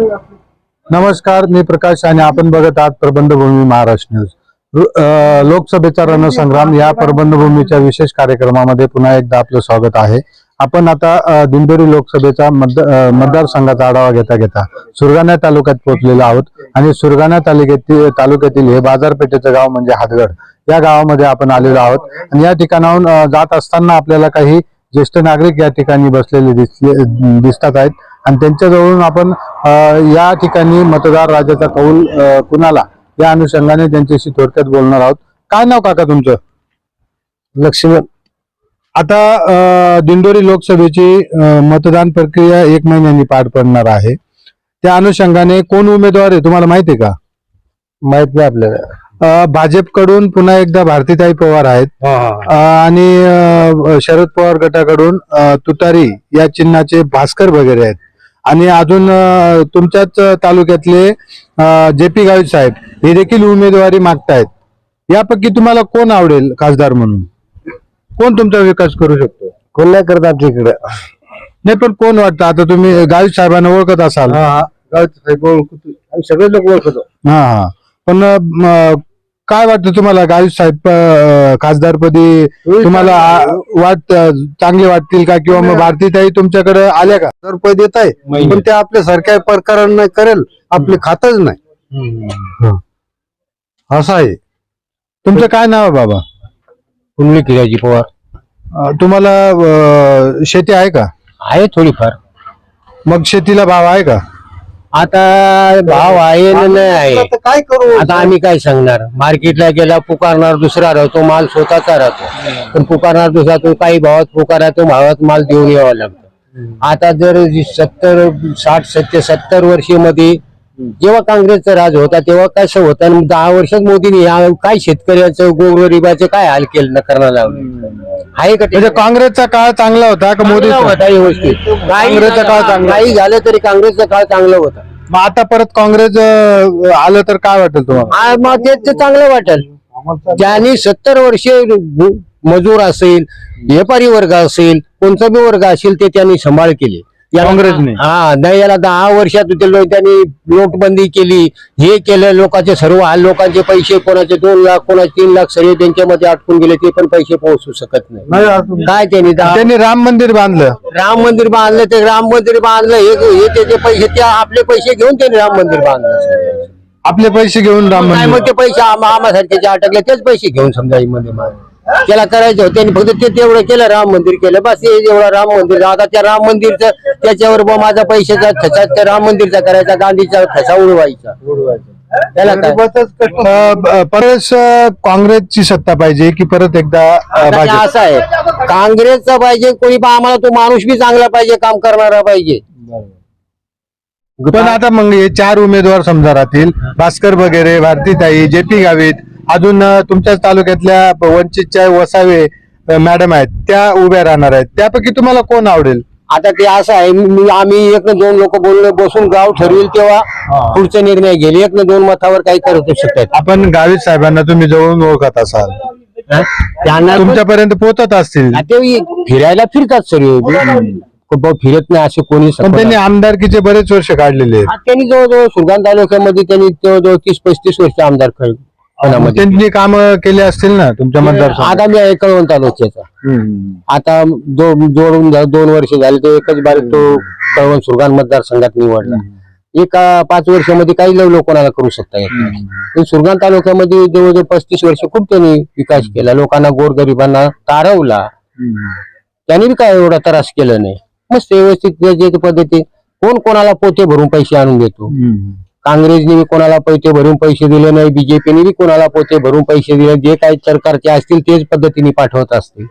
नमस्कार मी प्रकाश आणि आपण बघत आहात प्रबंधभूमी महाराष्ट्र न्यूज. लोकसभेचा रणसंग्राम या प्रबंधभूमीच्या विशेष कार्यक्रमामध्ये पुन्हा एकदा आपलं स्वागत आहे. आपण आता दिंडोरी लोकसभेचा मतदारसंघाचा आढावा घेता घेता सुरगाणा तालुक्यात पोहोचलेलो आहोत आणि सुरगाणा तालुक्यातील तालुक्यातील हे बाजारपेठेचं गाव म्हणजे हातगड. या गावामध्ये आपण आलेलो आहोत आणि या ठिकाणाहून जात असताना आपल्याला काही ज्येष्ठ नागरिक या ठिकाणी बसलेले दिसले दिसतात आहेत. आणि त्यांच्याजवळून आपण या ठिकाणी मतदार राजाचा कौल कुणाला? या अनुषंगाने त्यांच्याशी थोडक्यात बोलणार आहोत. काय नाव काका तुमचं? लक्ष्मण. आता दिंडोरी लोकसभेची मतदान प्रक्रिया एक महिन्यांनी पार पडणार आहे. त्या अनुषंगाने कोण उमेदवार आहे तुम्हाला माहिती आहे का? माहीत नाही आपल्याला. भाजपकडून पुन्हा एकदा भारतीताई पवार आहेत. आणि शरद पवार गटाकडून तुतारी या चिन्हाचे भास्कर वगैरे आहेत. आणि अजून तुमच्याच तालुक्यातले जे पी गावित साहेब हे देखील उमेदवारी मागतायत. यापैकी तुम्हाला कोण आवडेल खासदार म्हणून? कोण तुमचा विकास करू शकतो? कोण नाही करत आमच्या इकडे. नाही पण कोण वाटतं? आता तुम्ही गावित साहेबांना ओळखत असाल. हा सगळे लोक ओळखतो. हा. पण अ, म, काय वाटतं तुम्हाला? गावित साहेब अ, खासदारपदी तुम्हाला आ- वाट चांगले वाटतील का किंवा मग भारतीताई तुमच्याकडे आल्या का? रुपये देत आहे पण ते आपल्या सरकार प्रकरण नाही करेल आपले खातच नाही. असं आहे. तुमचं काय नाव आहे बाबा? कुंडली किराची पवार. अ, तुम्हाला अ, शेती आहे का? आहे थोडीफार. मग शेतीला भाव आहे का? आता भाव आहे न नाही. आहे काय करू? आता आम्ही काय सांगणार? मार्केटला गेला पुकारणार दुसरा राहतो माल स्वतःचा राहतो. पण पुकारणार दुसरा तो काही भावात पुकारा तो भावात माल देऊन यावा लागतो. आता जर सत्तर साठ सत्य सत्तर वर्षीमध्ये जेव्हा काँग्रेसचा राज होता तेव्हा कसं होतं? आणि दहा वर्षात मोदीने या काय शेतकऱ्याचं गोरगरिबाचं काय हाल केलं न करणार लावलं? आहे का ते? म्हणजे काँग्रेसचा काळ चांगला होता का मोदी चांगला होता व्यवस्थित काँग्रेसचा काळ चांगला. काही झालं तरी काँग्रेसचा काळ चांगला होता. मग आता परत काँग्रेस अ, आलं तर काय वाटेल तुम्हाला? आ, मग ते ते चांगलं वाटेल. ज्यांनी सत्तर वर्षे मजूर असेल व्यापारी वर्ग असेल कोणता बी वर्ग असेल ते त्यांनी सांभाळ केले. काँग्रेसने? हा नाही याला दहा वर्षात त्यांनी नोटबंदी केली. हे केलं लोकांचे सर्व लोकांचे पैसे कोणाचे दोन लाख कोणाचे तीन लाख सर्व त्यांच्यामध्ये अटकून गेले ते पण पैसे पोहोचू शकत नाही. काय त्यांनी त्यांनी राम मंदिर बांधलं. राम मंदिर बांधलं ते राम मंदिर बांधलं हे हे त्याचे पैसे त्या आपले पैसे घेऊन त्यांनी राम मंदिर बांधलं. आपले पैसे घेऊन राम काय मग मंदिर ते पैसे आम- आम्हासारखे जे अटकले तेच पैसे घेऊन समजा मध्ये त्याला करायचं होतं. त्यांनी फक्त ते तेवढं केलं राम मंदिर केलं. बस हे एवढं राम मंदिर. आता त्या राम मंदिरचं त्याच्यावर माझा पैशाचा ठसा त्या राम मंदिरचा करायचा गांधीचा ठसा उडवायचा. त्याला काय? परत काँग्रेसची सत्ता पाहिजे की परत एकदा आता भाजप? असं आहे. काँग्रेसचा पाहिजे कोणी पण आम्हाला तो माणूस बी चांगला पाहिजे काम करणारा पाहिजे. पण आता मग हे चार उमेदवार समजा राहतील. भास्कर वगैरे भारतीताई जे पी गावित अजून तुमच्याच तालुक्यातल्या वंचितच्या वसावे मॅडम आहेत त्या उभ्या राहणार आहेत. त्यापैकी तुम्हाला कोण आवडेल? आता ते असं आहे मी आम्ही एक ना दोन लोक बोलणं बसून गाव ठरवेल तेव्हा पुढचा निर्णय घेईल. एक ना दोन मतावर काही करू शकतात आपण गावित साहेबांना तुम्ही जवळून ओळखत असाल? त्यांना तुमच्यापर्यंत पोहोचत असतील. ते फिरायला फिरतात सर्व फिरत नाही असे कोणी त्यांनी आमदारकीचे बरेच वर्ष काढलेले आहेत. त्यांनी जवळजवळ सुलतान तालुक्यामध्ये त्यांनी जवळजवळ तीस पस्तीस वर्ष आमदार त्यांनी काम केले असतील ना तुमच्या मतदारसंघात? आता मी कळवण तालुक्याचा. आता जोडून दोन वर्ष झाले ते एकच बारी तो कळवण सुरगाण मतदारसंघात निवडला. एका पाच वर्षामध्ये काही लवलो कोणाला करू शकता येत नाही. पण सुरगाण तालुक्यामध्ये जवळजवळ पस्तीस वर्ष खूप त्यांनी विकास केला. लोकांना गोरगरिबांना तारवला. त्यांनी बी काय एवढा त्रास केला नाही. मस्त व्यवस्थित जे- जे पद्धती कोण कोणाला पोते भरून पैसे आणून देतो. काँग्रेसने बी कोणाला पैसे भरून पैसे दिले नाही बीजेपीने बी कोणाला पोते भरून पैसे दिले जे काही सरकारचे असतील तेच पद्धतीने पाठवत असतील.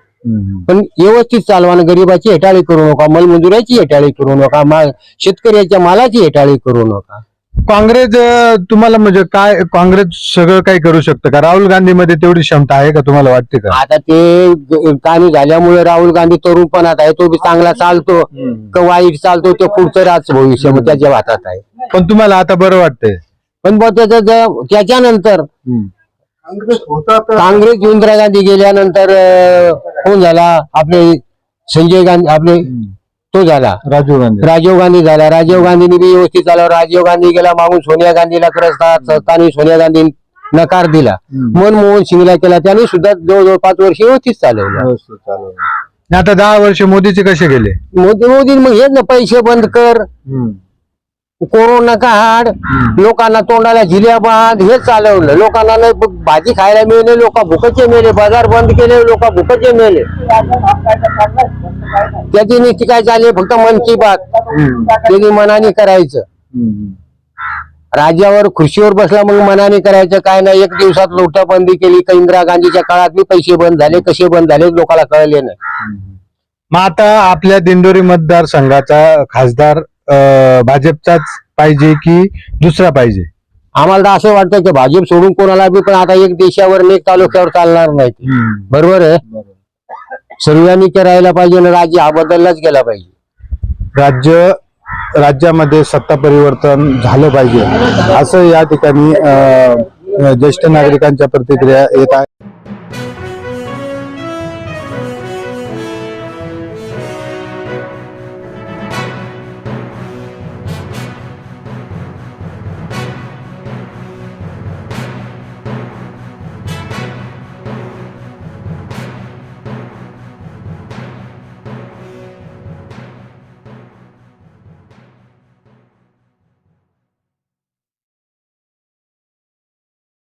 पण व्यवस्थित चालवाना गरिबाची हेटाळी करू नका मलमजुराची हेटाळी करू नका शेतकऱ्याच्या मालाची हेटाळी करू नका. काँग्रेस तुम्हाला म्हणजे काय काँग्रेस सगळं काही करू शकतं का? राहुल गांधीमध्ये तेवढी क्षमता आहे का तुम्हाला वाटते का? आता ते कामी झाल्यामुळे राहुल गांधी तरुणपणात आहे तो बी चांगला चालतो. का वाईट चालतो ते पुढचं राज भविष्य त्याच्या हातात आहे. पण तुम्हाला आता बरं वाटतंय. पण बुवा त्याचं ज- त्याच्यानंतर काँग्रेस इंदिरा गांधी गेल्यानंतर अं, कोण झाला? आपले संजय गांधी आपले तो झाला. राजीव गांधी. राजीव गांधी झाला. राजीव गांधींनी बी व्यवस्थित चालवलं राजीव गांधी गेला मागून सोनिया गांधीला करत असताना सोनिया गांधी नकार दिला. हम्म. मनमोहन सिंगला केला. त्यांनी सुद्धा जवळजवळ पाच वर्ष व्यवस्थित चालवलं व्यवस्थित चालवलं. आणि आता दहा वर्ष मोदीचे कसे गेले? मोदी मोदी मग हेच ना पैसे बंद कर. कोरोना काढ लोकांना तोंडाला झिल्या बांध हे चालवलं. लोकांना नाही भाजी खायला मिळणे लोक भुकचे मेले बाजार बंद केले लोक भुकचे मेले. त्याची नीती काय झाली? फक्त मन की बात. त्यांनी मनाने करायचं. राज्यावर खुर्चीवर बसला मग मनाने करायचं. काय नाही एक दिवसात नोटाबंदी केली. का इंदिरा गांधीच्या काळात बी पैसे बंद झाले कसे बंद झाले लोकांना कळले नाही. मग आता आपल्या दिंडोरी मतदारसंघाचा खासदार भाजपचाच पाहिजे की दुसरा पाहिजे? आम्हाला तर असं वाटतं की भाजप सोडून कोणाला बी पण आता एक देशावर एक तालुक्यावर चालणार नाही बरोबर आहे? सर्वांनी करायला पाहिजे आणि राज्य हा बदललाच गेला पाहिजे. राज्य राज्यामध्ये सत्ता परिवर्तन झालं पाहिजे. असं या ठिकाणी अं, ज्येष्ठ नागरिकांच्या प्रतिक्रिया येत आहे